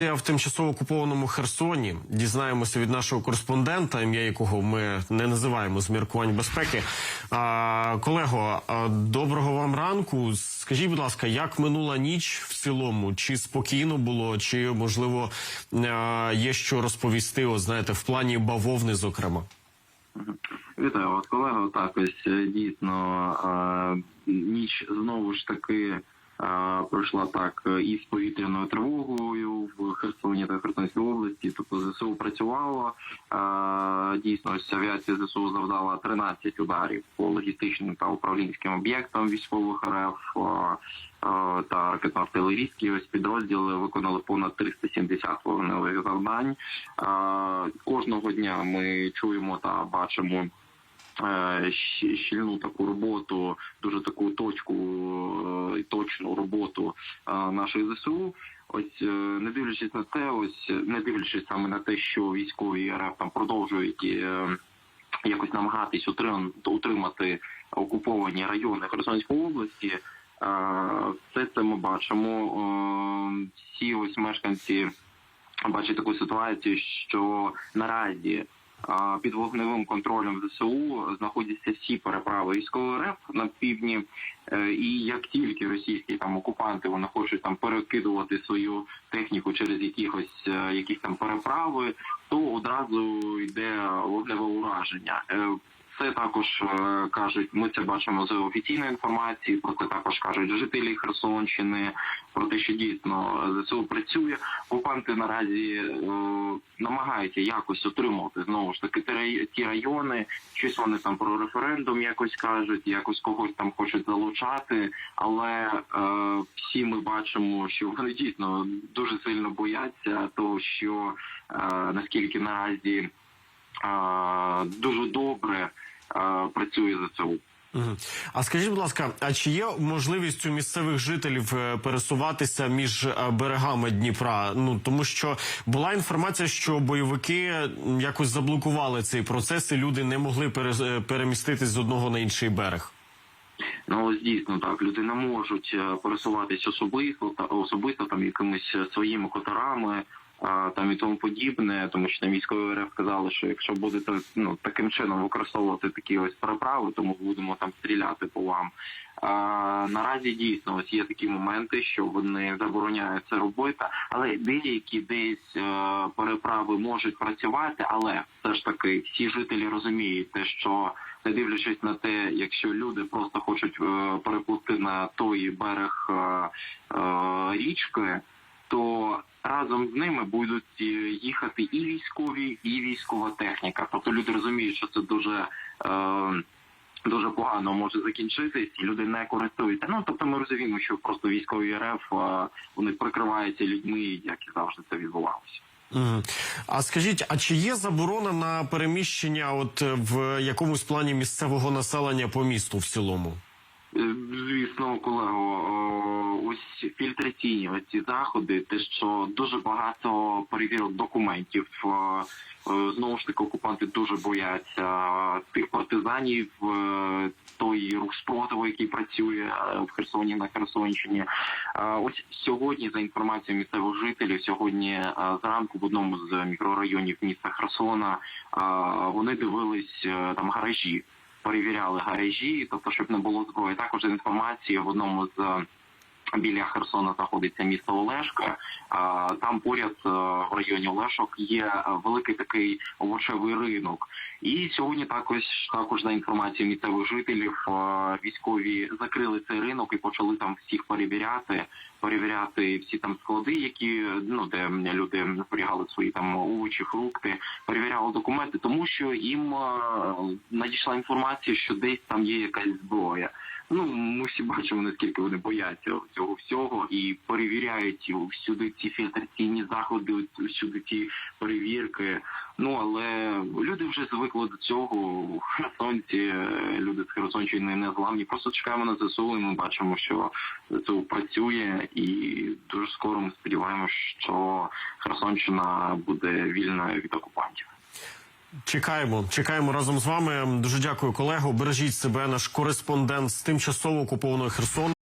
В тимчасово окупованому Херсоні дізнаємося від нашого кореспондента, ім'я якого ми не називаємо з міркувань безпеки. А, колего, доброго вам ранку. Скажіть, будь ласка, як минула ніч в цілому? Чи спокійно було, чи можливо є що розповісти? О, знаєте, в плані бавовни, зокрема? Вітаю вас, колего. Так, ось е, дійсно ніч знову ж таки пройшла так е, із повітряною тривогою в Херсоні та Херсонській області. Тобто ЗСУ працювало. Дійсно, ось авіація ЗСУ завдала 13 ударів по логістичним та управлінським об'єктам військових РФ. Та ракетно-артилерійські ось підрозділи виконали понад 370 вогневих завдань. Кожного дня ми чуємо та бачимо щільну таку роботу, дуже таку точку, е, точну роботу е, нашої ЗСУ. Ось е, не дивлячись на це, ось не дивлячись саме на те, що військові РФ там продовжують е, якось намагатись утрим- утримати окуповані райони Херсонської області. е, Все це ми бачимо. Е, Всі ось мешканці бачать таку ситуацію, що наразі під вогневим контролем ЗСУ знаходяться всі переправи військової РФ на півдні. Е, І як тільки російські там окупанти вони хочуть там перекидувати свою техніку через якихось е, якісь там переправи, то одразу йде вогневе ураження. Це також е, кажуть, ми це бачимо з офіційної інформації. Про це також кажуть жителі Херсонщини. Про те, що дійсно ЗСУ працює. Окупанти наразі е, намагаються якось отримувати знову ж таки ті райони. Щось вони там про референдум якось кажуть, якось когось там хочуть залучати. Але е, всі ми бачимо, що вони дійсно дуже сильно бояться того, що е, наскільки наразі дуже добре працює ЗСУ. А скажіть, будь ласка, а чи є можливість у місцевих жителів е, пересуватися між е, берегами Дніпра? Ну тому що була інформація, що бойовики якось заблокували цей процес, і люди не могли е, переміститись з одного на інший берег. Ну дійсно так. Люди не можуть пересуватись особисто та особисто там якимись своїми хуторами. А, Там і тому подібне, тому що там військові РФ сказали, що якщо будете ну таким чином використовувати такі ось переправи, то ми будемо там стріляти по вам. А, наразі дійсно ось є такі моменти, що вони забороняють це робити, але деякі десь е, переправи можуть працювати, але все ж таки всі жителі розуміють те, що не дивлячись на те, якщо люди просто хочуть е, переплути на той берег е, е, річки, то разом з ними будуть е, їхати і військові, і військова техніка. Тобто люди розуміють, що це дуже. Е, Дуже погано може закінчитись, і люди не користуються. Ну тобто, ми розуміємо, що просто військові РФ е, вони прикриваються людьми, як і завжди це відбувалося. А скажіть, а чи є заборона на переміщення, от е, в якомусь плані місцевого населення по місту в цілому? Звісно, колего, ось ці заходи, те, що дуже багато перевірок документів. е, е, Знову ж таки, окупанти дуже бояться тих партизанів, е, той рух спротиву, який працює в Херсоні на Херсонщині. Ось сьогодні, за інформацією місцевих жителів, сьогодні зранку в одному з мікрорайонів міста Херсона вони дивились там гаражі перевіряли гаражі, тобто, щоб не було зброї. Також інформація в одному з біля Херсона знаходиться місто Олешка. Там поряд е, в районі Олешок є е, великий такий овочевий ринок. І сьогодні також також за інформацією місцевих жителів е, військові закрили цей ринок і почали там всіх перевіряти. Перевіряти всі там склади, які ну де люди зберігали свої там овочі, фрукти, перевіряли документи, тому що їм е, надійшла інформація, що десь там є якась зброя. Ну ми всі бачимо наскільки вони бояться цього всього і перевіряють всюди ці фільтраційні заходи, всюди ці перевірки. Ну але люди вже звикли до цього. Херсонці, е, люди з Херсонщини не зламні. Просто чекаємо на ЗСУ, і ми бачимо, що ЗСУ працює, і дуже скоро ми сподіваємося, що Херсонщина буде вільною від окупантів. Чекаємо, чекаємо разом з вами. Дуже дякую, колего. Бережіть себе, наш кореспондент з тимчасово окупованого Херсону.